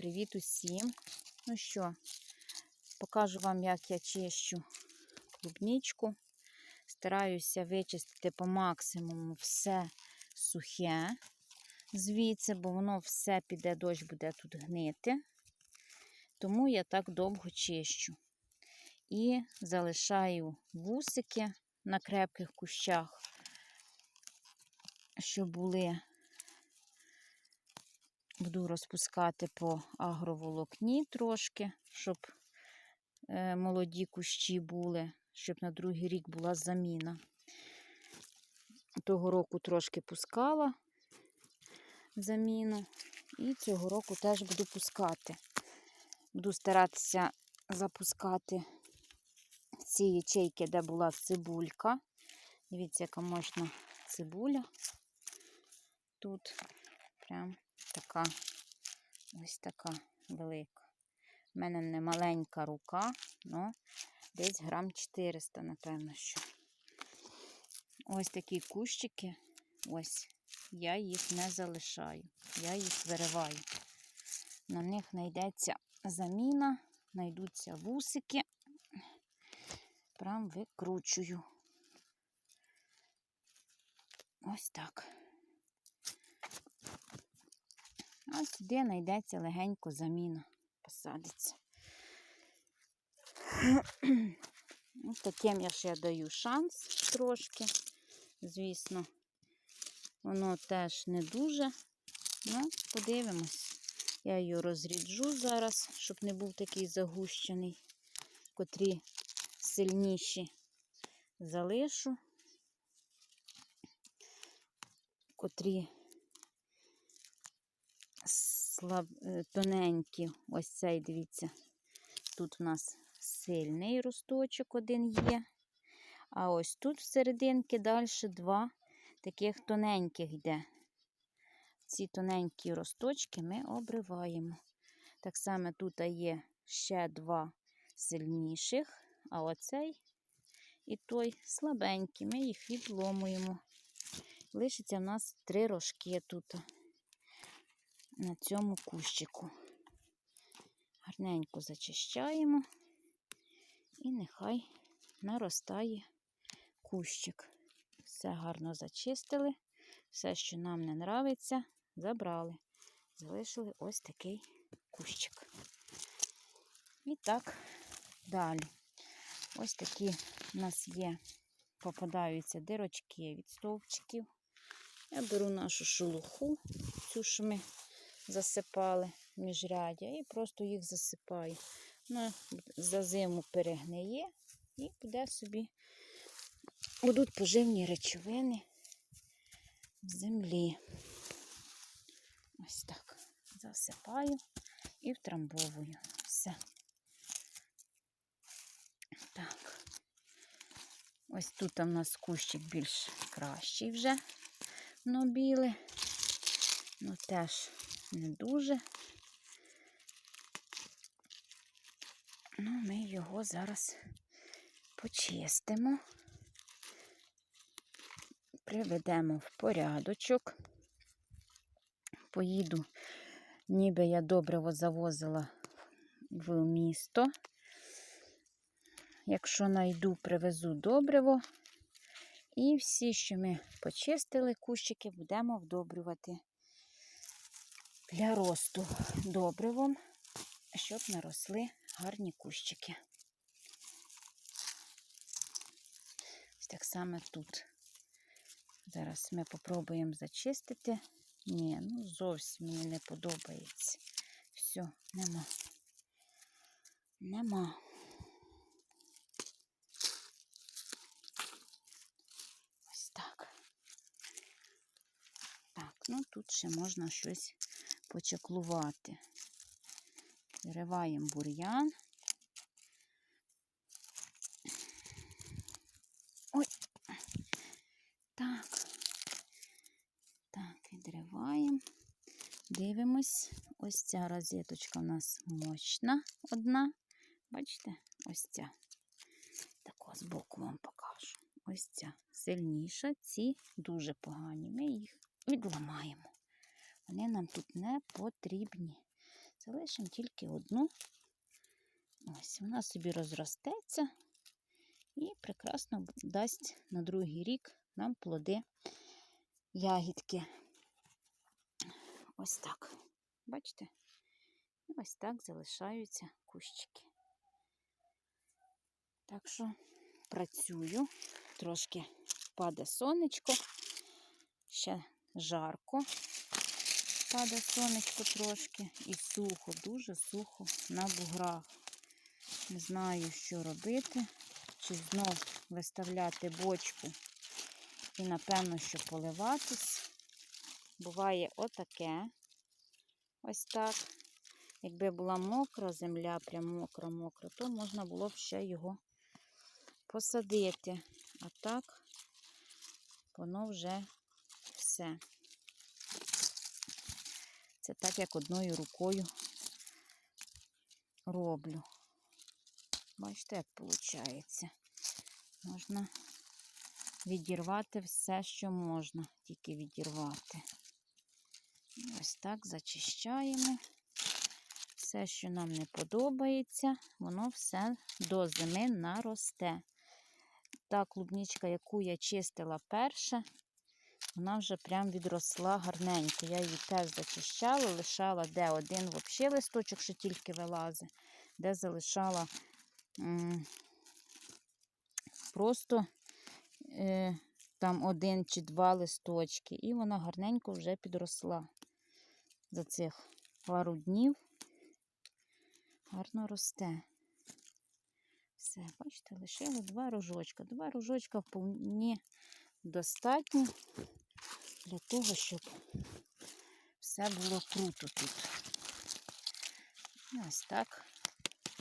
привіт усім. Ну що, покажу вам, як я чищу клубничку. Стараюся вичистити по максимуму все сухе звідси, бо воно все піде, дощ буде тут гнити. Тому я так довго чищу. І залишаю вусики на крепких кущах, що були Буду розпускати по агроволокні трошки, щоб е, молоді кущі були, щоб на другий рік була заміна. Того року трошки пускала заміну, і цього року теж буду пускати. Буду старатися запускати ці ячейки, де була цибулька. Дивіться, яка можна цибуля. Тут прям така, ось така велика. У мене не маленька рука, але десь грам 400, напевно, що. Ось такі кущики, ось, я їх не залишаю, я їх вириваю. На них знайдеться заміна, знайдуться вусики. Прям викручую. Ось так. А сюди знайдеться легенько заміна, посадиться. Ось таким я ще даю шанс трошки. Звісно, воно теж не дуже. Ну, подивимось. Я її розріджу зараз, щоб не був такий загущений, котрі сильніші залишу, котрі тоненькі. Ось цей, дивіться, тут у нас сильний росточок один є. А ось тут всерединки далі два таких тоненьких йде. Ці тоненькі росточки ми обриваємо. Так само тут є ще два сильніших, а оцей і той слабенький. Ми їх відломуємо. Лишиться в нас три рожки тут на цьому кущику. Гарненько зачищаємо і нехай наростає кущик. Все гарно зачистили, все, що нам не нравиться, забрали. Залишили ось такий кущик. І так далі. Ось такі у нас є, попадаються дирочки від стовпчиків. Я беру нашу шелуху, цю, що ми засипали міжрядя, і просто їх засипаю. Вона за зиму перегниє і буде собі, будуть поживні речовини в землі. Ось так. Засипаю і втрамбовую. Все. Так. Ось тут у нас кущик більш кращий вже нобіли. Ну теж не дуже. Ну, ми його зараз почистимо, приведемо в порядочок. Поїду, ніби я добриво завозила в місто. Якщо найду, привезу добриво. І всі, що ми почистили, кущики, будемо вдобрювати для росту добривом, щоб наросли гарні кущики. Ось так само тут. Зараз ми попробуємо зачистити. Ні, ну зовсім мені не подобається. Все, нема. Нема. Ось так. Так, ну тут ще можна щось почаклувати. Вириваємо бур'ян. Ой. Так. Так, відриваємо. Дивимось. Ось ця розеточка у нас мощна одна. Бачите? Ось ця. Тако збоку вам покажу. Ось ця сильніша, ці дуже погані. Ми їх відламаємо. Вони нам тут не потрібні. Залишимо тільки одну. Ось, вона собі розростеться і прекрасно дасть на другий рік нам плоди ягідки. Ось так. Бачите? І ось так залишаються кущики. Так що працюю, трошки паде сонечко, ще жарко, паде сонечко трошки і сухо, дуже сухо на буграх. Не знаю, що робити, чи знов виставляти бочку і, напевно, що поливатись. Буває отаке. Ось так. Якби була мокра земля, прям мокра-мокра, то можна було б ще його посадити. А так воно вже все. Це так, як одною рукою роблю. Бачите, як виходить. Можна відірвати все, що можна, тільки відірвати. Ось так зачищаємо. Все, що нам не подобається, воно все до зими наросте. Та клубничка, яку я чистила перша, вона вже прям відросла гарненько. Я її теж зачищала, лишала де один взагалі листочок, що тільки вилазить, де залишала просто е, там один чи два листочки. І вона гарненько вже підросла за цих пару днів. Гарно росте. Все, бачите, лишили два рожочка. Два рожочка вполне достатньо для того, щоб все було круто тут. Ось так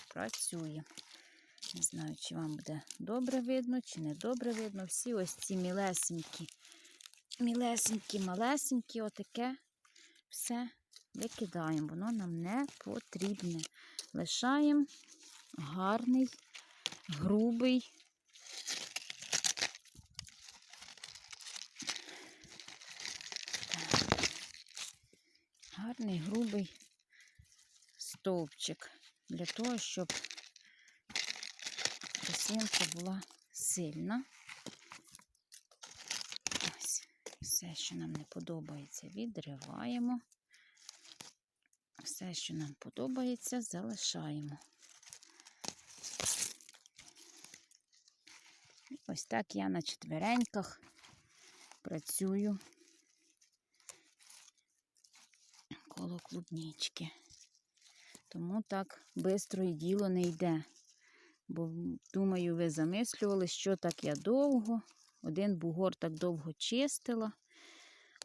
працює. Не знаю, чи вам буде добре видно, чи не добре видно. Всі ось ці мілесенькі, мілесенькі, малесенькі, отаке все викидаємо. Воно нам не потрібне. Лишаємо гарний, грубий. Гарний грубий стовпчик для того, щоб рослинка була сильна. Ось, все, що нам не подобається, відриваємо. Все, що нам подобається, залишаємо. Ось так я на четвереньках працюю коло клубнички. Тому так швидко і діло не йде. Бо, думаю, ви замислювали, що так я довго, один бугор так довго чистила.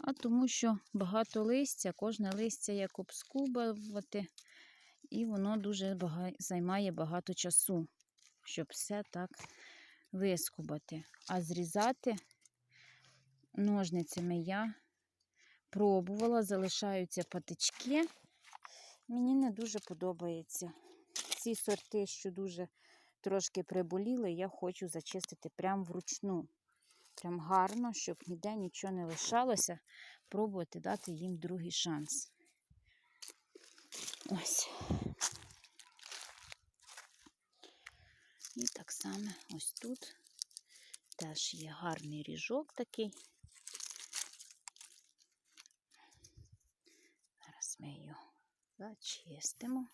А тому що багато листя, кожне листя як обскубувати, і воно дуже бага... займає багато часу, щоб все так вискубати. А зрізати ножницями я пробувала, залишаються патички. Мені не дуже подобається. Ці сорти, що дуже трошки приболіли, я хочу зачистити прямо вручну. Прям гарно, щоб ніде нічого не лишалося. Пробувати дати їм другий шанс. Ось. І так само ось тут теж є гарний ріжок такий. Зараз ми його зачистимо.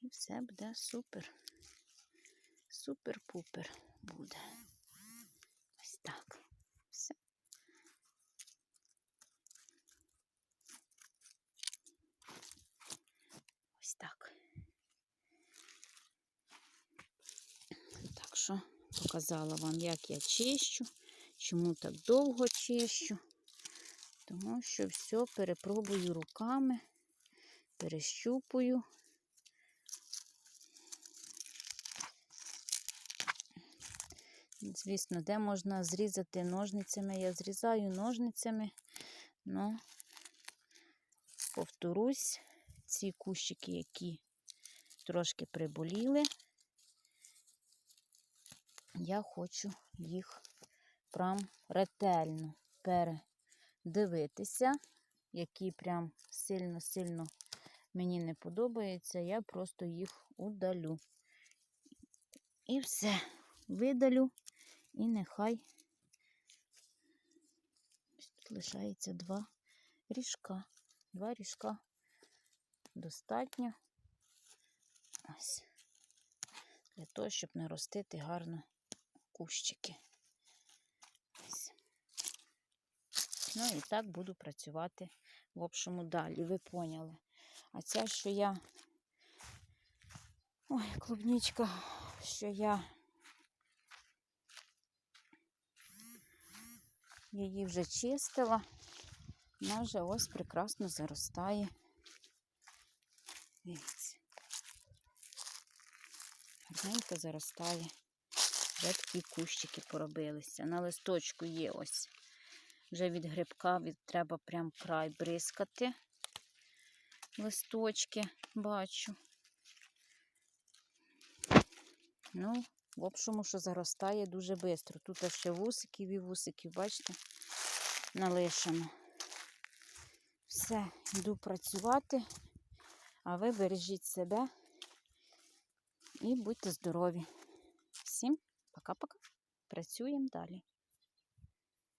І все буде супер. Супер-пупер буде. Ось так. Все. Ось так. Так що показала вам, як я чищу, чому так довго чищу. Тому що все перепробую руками, перещупую. Звісно, де можна зрізати ножницями, я зрізаю ножницями, але повторюсь, ці кущики, які трошки приболіли, я хочу їх прям ретельно передивитися, які прям сильно-сильно мені не подобається, я просто їх удалю. І все, видалю, і нехай тут лишається два ріжка. Два ріжка достатньо. Ось. Для того, щоб наростити гарно кущики. Ось. Ну і так буду працювати в общому далі, ви поняли. А ця, що я. Ой, клубничка, що я її вже чистила. Вона вже ось прекрасно заростає. Дивіться. Гарненько заростає. Вже такі кущики поробилися. На листочку є ось. Вже від грибка від, треба прям край бризкати. Листочки бачу. Ну, в общому, що заростає дуже швидко. Тут ще вусиків і вусиків, бачите, налишено. Все, йду працювати, а ви бережіть себе і будьте здорові. Всім пока-пока. Працюємо далі.